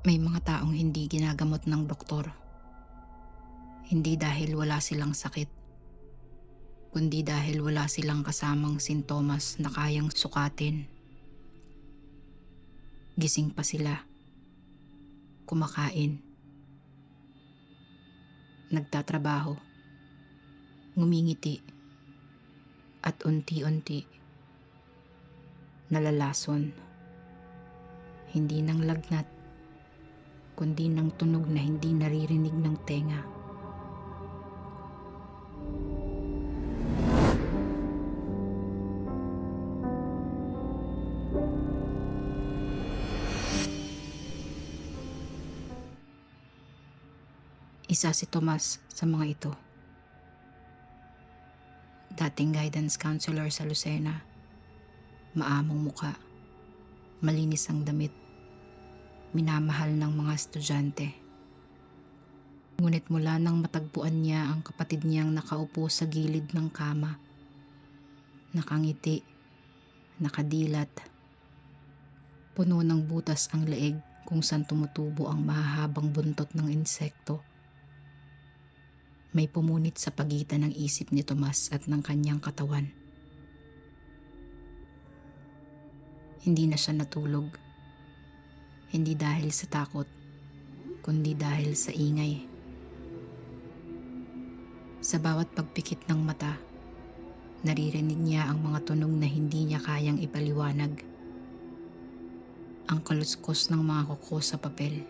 May mga taong hindi ginagamot ng doktor. Hindi dahil wala silang sakit, kundi dahil wala silang kasamang sintomas na kayang sukatin. Gising pa sila. Kumakain. Nagtatrabaho. Ngumingiti. At unti-unti. Nalalason. Hindi ng lagnat kundi ng tunog na hindi naririnig ng tenga. Isa si Tomas sa mga ito. Dating guidance counselor sa Lucena. Maamong muka. Malinis ang damit minamahal ng mga estudyante. Ngunit mula nang matagpuan niya ang kapatid niyang nakaupo sa gilid ng kama, nakangiti, nakadilat, puno ng butas ang leeg kung saan tumutubo ang mahahabang buntot ng insekto. May pumunit sa pagitan ng isip ni Tomas at ng kanyang katawan. Hindi na siya natulog hindi dahil sa takot, kundi dahil sa ingay. Sa bawat pagpikit ng mata, naririnig niya ang mga tunog na hindi niya kayang ipaliwanag. Ang kaluskos ng mga kuko sa papel,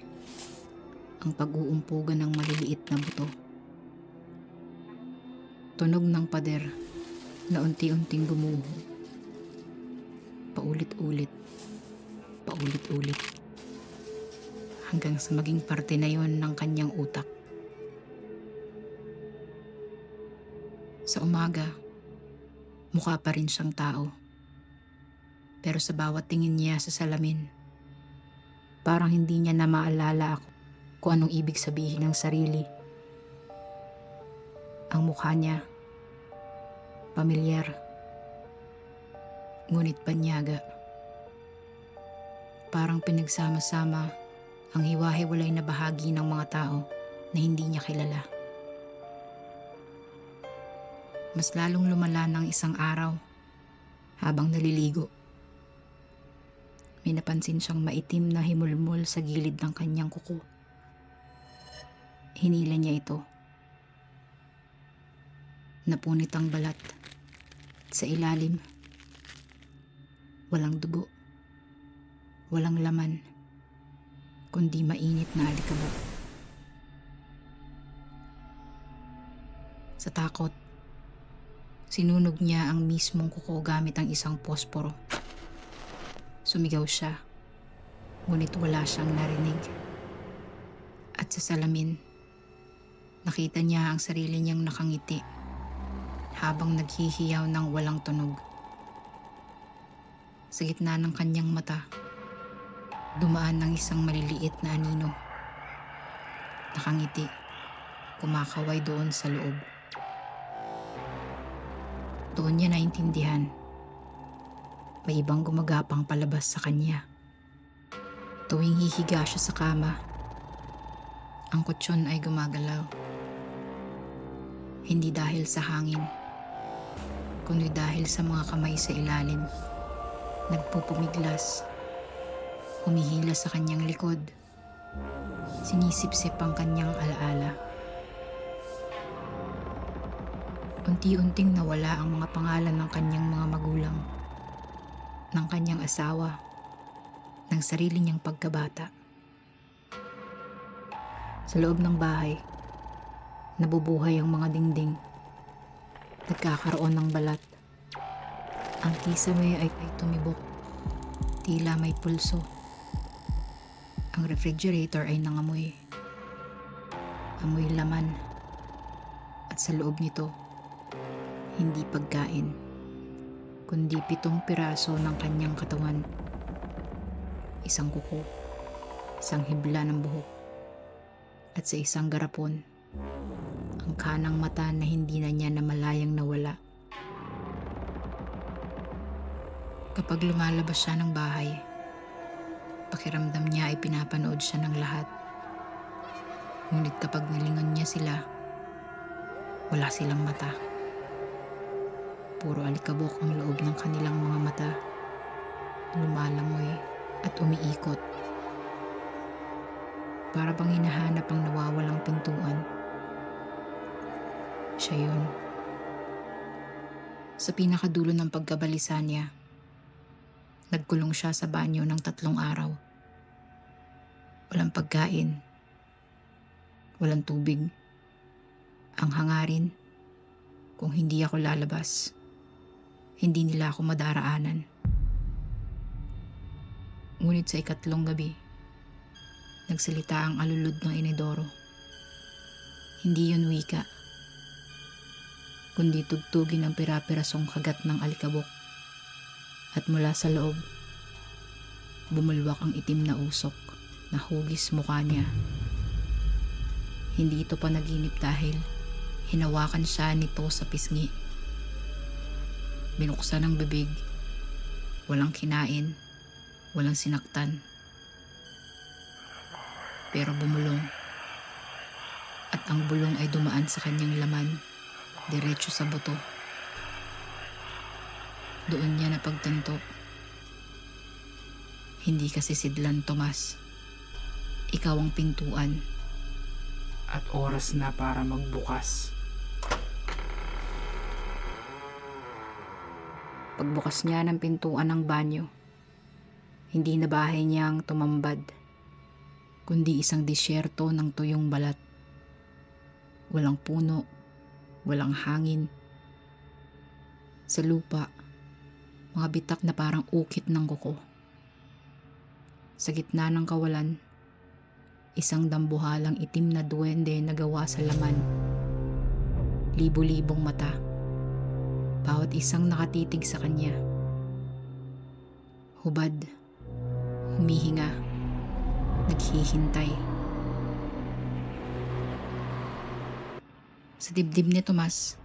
ang pag-uumpugan ng maliliit na buto. Tunog ng pader na unti-unting gumuho. Paulit-ulit, paulit-ulit hanggang sa maging parte na yon ng kanyang utak. Sa umaga, mukha pa rin siyang tao. Pero sa bawat tingin niya sa salamin, parang hindi niya na maalala ako kung anong ibig sabihin ng sarili. Ang mukha niya, pamilyar, ngunit panyaga. Parang pinagsama-sama ang hiwa-hiwalay na bahagi ng mga tao na hindi niya kilala. Mas lalong lumala ng isang araw habang naliligo. May napansin siyang maitim na himulmol sa gilid ng kanyang kuko. Hinila niya ito. Napunit ang balat. Sa ilalim, walang dugo. Walang laman kundi mainit na alikabok. Sa takot, sinunog niya ang mismong kuko gamit ang isang posporo. Sumigaw siya, ngunit wala siyang narinig. At sa salamin, nakita niya ang sarili niyang nakangiti habang naghihiyaw ng walang tunog. Sa gitna ng kanyang mata, dumaan ng isang maliliit na anino. Nakangiti, kumakaway doon sa loob. Doon niya naintindihan. May ibang gumagapang palabas sa kanya. Tuwing hihiga siya sa kama, ang kutsyon ay gumagalaw. Hindi dahil sa hangin, kundi dahil sa mga kamay sa ilalim. Nagpupumiglas humihila sa kanyang likod. Sinisipsip ang kanyang alaala. Unti-unting nawala ang mga pangalan ng kanyang mga magulang, ng kanyang asawa, ng sarili niyang pagkabata. Sa loob ng bahay, nabubuhay ang mga dingding. Nagkakaroon ng balat. Ang kisame ay, ay tumibok. Tila may pulso. Ang refrigerator ay nangamoy. Amoy laman. At sa loob nito, hindi pagkain, kundi pitong piraso ng kanyang katawan. Isang kuko, isang hibla ng buhok, at sa isang garapon, ang kanang mata na hindi na niya namalayang nawala. Kapag lumalabas siya ng bahay, Pakiramdam niya ay pinapanood siya ng lahat. Ngunit kapag nilingon niya sila, wala silang mata. Puro alikabok ang loob ng kanilang mga mata. Lumalangoy at umiikot. Para bang hinahanap ang nawawalang pintuan. Siya yun. Sa pinakadulo ng pagkabalisa niya, nagkulong siya sa banyo ng tatlong araw. Walang pagkain. Walang tubig. Ang hangarin, kung hindi ako lalabas, hindi nila ako madaraanan. Ngunit sa ikatlong gabi, nagsalita ang alulod ng inidoro. Hindi yun wika, kundi tugtugin ang pira-pirasong kagat ng alikabok. At mula sa loob, bumulwak ang itim na usok na hugis mukha niya. Hindi ito panaginip dahil hinawakan siya nito sa pisngi. Binuksan ang bibig. Walang kinain. Walang sinaktan. Pero bumulong. At ang bulong ay dumaan sa kanyang laman. Diretso sa buto. Doon niya napagtanto. Hindi kasi sidlan, Tomas. Ikaw ang pintuan. At oras na para magbukas. Pagbukas niya ng pintuan ng banyo, hindi na bahay niya ang tumambad, kundi isang disyerto ng tuyong balat. Walang puno, walang hangin. Sa lupa, mga bitak na parang ukit ng kuko. Sa gitna ng kawalan, isang dambuhalang itim na duwende na gawa sa laman. Libo-libong mata bawat isang nakatitig sa kanya. Hubad, humihinga, naghihintay. Sa dibdib ni Tomas,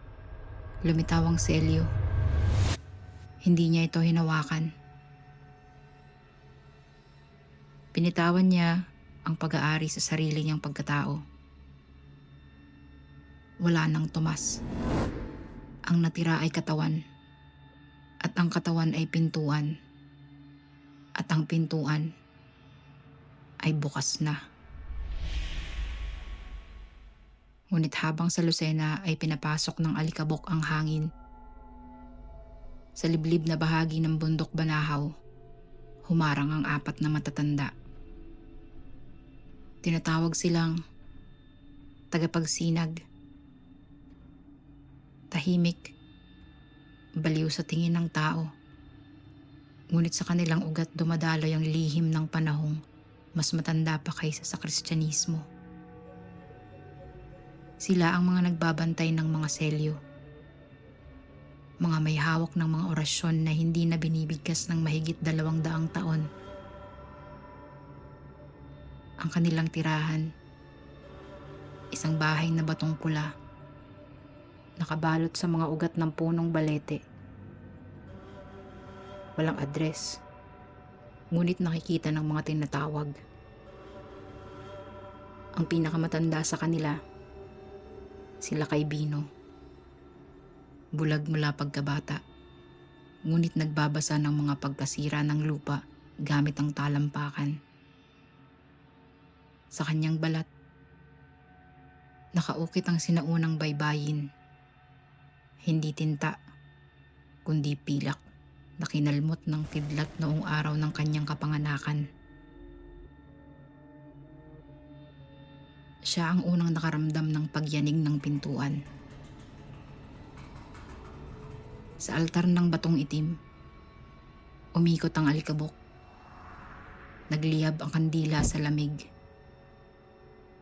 lumitaw ang selyo. Hindi niya ito hinawakan. Pinitawan niya ang pag-aari sa sarili niyang pagkatao. Wala nang Tomas ang natira ay katawan. At ang katawan ay pintuan. At ang pintuan ay bukas na. Ngunit habang sa Lucena ay pinapasok ng alikabok ang hangin. Sa liblib na bahagi ng bundok Banahaw, humarang ang apat na matatanda. Tinatawag silang tagapagsinag tahimik, baliw sa tingin ng tao. Ngunit sa kanilang ugat dumadaloy ang lihim ng panahong mas matanda pa kaysa sa kristyanismo. Sila ang mga nagbabantay ng mga selyo. Mga may hawak ng mga orasyon na hindi na binibigkas ng mahigit dalawang daang taon. Ang kanilang tirahan, isang bahay na batong pula nakabalot sa mga ugat ng punong balete. Walang address, ngunit nakikita ng mga tinatawag. Ang pinakamatanda sa kanila, sila kay Bino. Bulag mula pagkabata, ngunit nagbabasa ng mga pagkasira ng lupa gamit ang talampakan. Sa kanyang balat, nakaukit ang sinaunang baybayin hindi tinta, kundi pilak na kinalmot ng kidlat noong araw ng kanyang kapanganakan. Siya ang unang nakaramdam ng pagyanig ng pintuan. Sa altar ng batong itim, umikot ang alikabok. Nagliyab ang kandila sa lamig.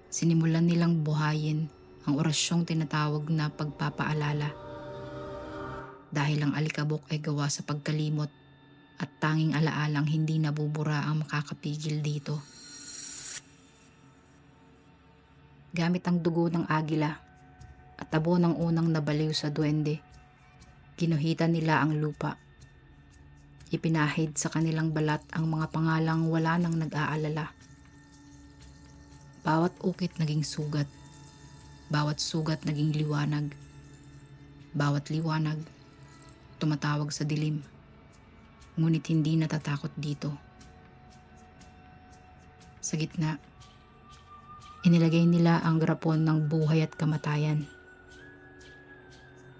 Sinimulan nilang buhayin ang orasyong tinatawag na pagpapaalala dahil ang alikabok ay gawa sa pagkalimot at tanging alaalang hindi nabubura ang makakapigil dito. Gamit ang dugo ng agila at tabo ng unang nabaliw sa duwende, ginuhitan nila ang lupa. Ipinahid sa kanilang balat ang mga pangalang wala nang nag-aalala. Bawat ukit naging sugat. Bawat sugat naging liwanag. Bawat liwanag, tumatawag sa dilim. Ngunit hindi natatakot dito. Sa gitna, inilagay nila ang grapon ng buhay at kamatayan.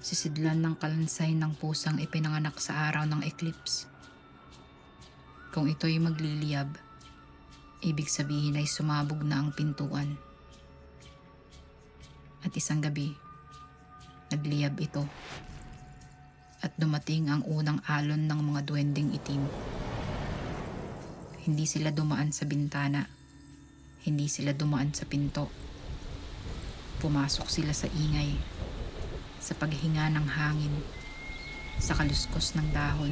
Sisidlan ng kalansay ng pusang ipinanganak sa araw ng eclipse. Kung ito'y magliliyab, ibig sabihin ay sumabog na ang pintuan. At isang gabi, nagliyab ito. At dumating ang unang alon ng mga duwending itim. Hindi sila dumaan sa bintana. Hindi sila dumaan sa pinto. Pumasok sila sa ingay, sa paghinga ng hangin, sa kaluskos ng dahon,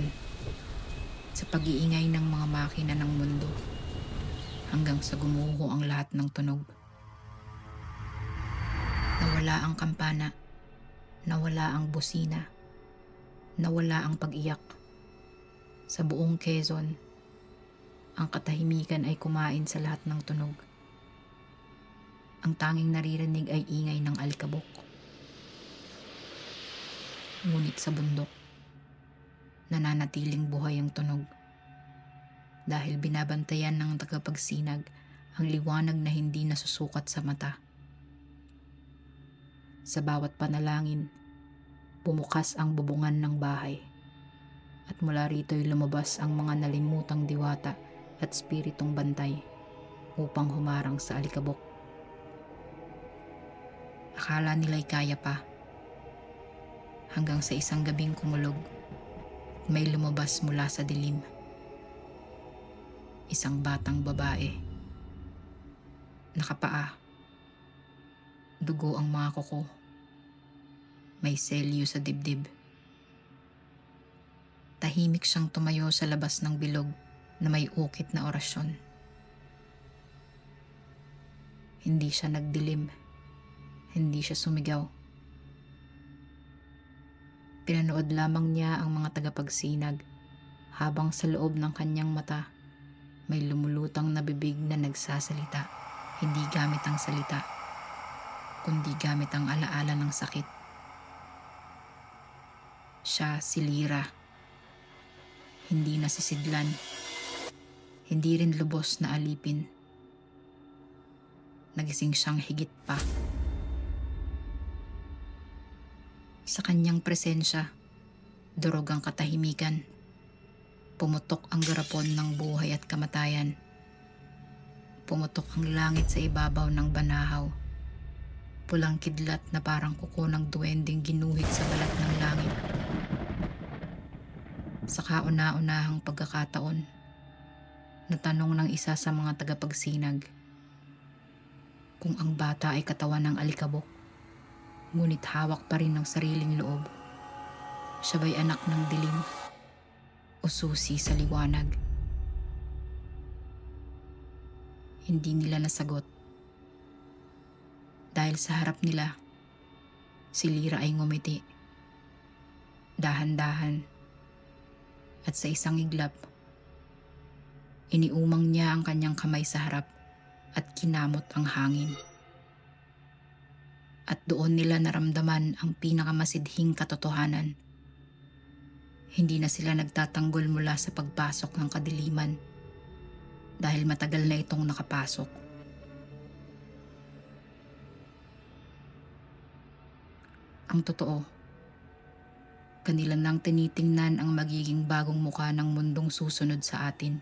sa pag-iingay ng mga makina ng mundo, hanggang sa gumuho ang lahat ng tunog. Nawala ang kampana, nawala ang busina, nawala ang pag-iyak. Sa buong Quezon, ang katahimikan ay kumain sa lahat ng tunog. Ang tanging naririnig ay ingay ng alikabok. Ngunit sa bundok, nananatiling buhay ang tunog. Dahil binabantayan ng tagapagsinag ang liwanag na hindi nasusukat sa mata. Sa bawat panalangin, bumukas ang bubungan ng bahay. At mula rito'y lumabas ang mga nalimutang diwata at spiritong bantay upang humarang sa alikabok. Akala nila'y kaya pa. Hanggang sa isang gabing kumulog, may lumabas mula sa dilim. Isang batang babae. Nakapaa. Dugo ang mga kuko. May selyo sa dibdib. Tahimik siyang tumayo sa labas ng bilog na may ukit na orasyon. Hindi siya nagdilim. Hindi siya sumigaw. Pinanood lamang niya ang mga tagapagsinag habang sa loob ng kanyang mata may lumulutang na bibig na nagsasalita. Hindi gamit ang salita, kundi gamit ang alaala ng sakit. Siya si Lira. Hindi nasisidlan. Hindi rin lubos na alipin. Nagising siyang higit pa. Sa kanyang presensya, durog ang katahimikan. Pumutok ang garapon ng buhay at kamatayan. Pumutok ang langit sa ibabaw ng banahaw. Pulang kidlat na parang kuko ng duwending ginuhit sa balat ng langit. Sa kauna-unahang pagkakataon, natanong ng isa sa mga tagapagsinag kung ang bata ay katawan ng alikabok, ngunit hawak pa rin ng sariling loob. Siya ba'y anak ng dilim o susi sa liwanag? Hindi nila nasagot. Dahil sa harap nila, si Lira ay ngumiti. Dahan-dahan. At sa isang iglap, iniumang niya ang kanyang kamay sa harap at kinamot ang hangin. At doon nila naramdaman ang pinakamasidhing katotohanan. Hindi na sila nagtatanggol mula sa pagpasok ng kadiliman dahil matagal na itong nakapasok. Ang totoo, kanila nang tinitingnan ang magiging bagong muka ng mundong susunod sa atin.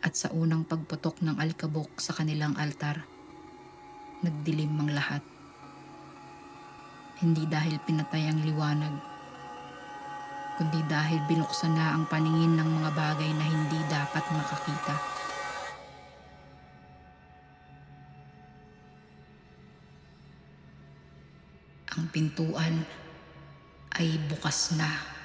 At sa unang pagputok ng alkabok sa kanilang altar, nagdilim ang lahat. Hindi dahil pinatay ang liwanag, kundi dahil binuksan na ang paningin ng mga bagay na hindi dapat makakita. Ang pintuan ay bukas na.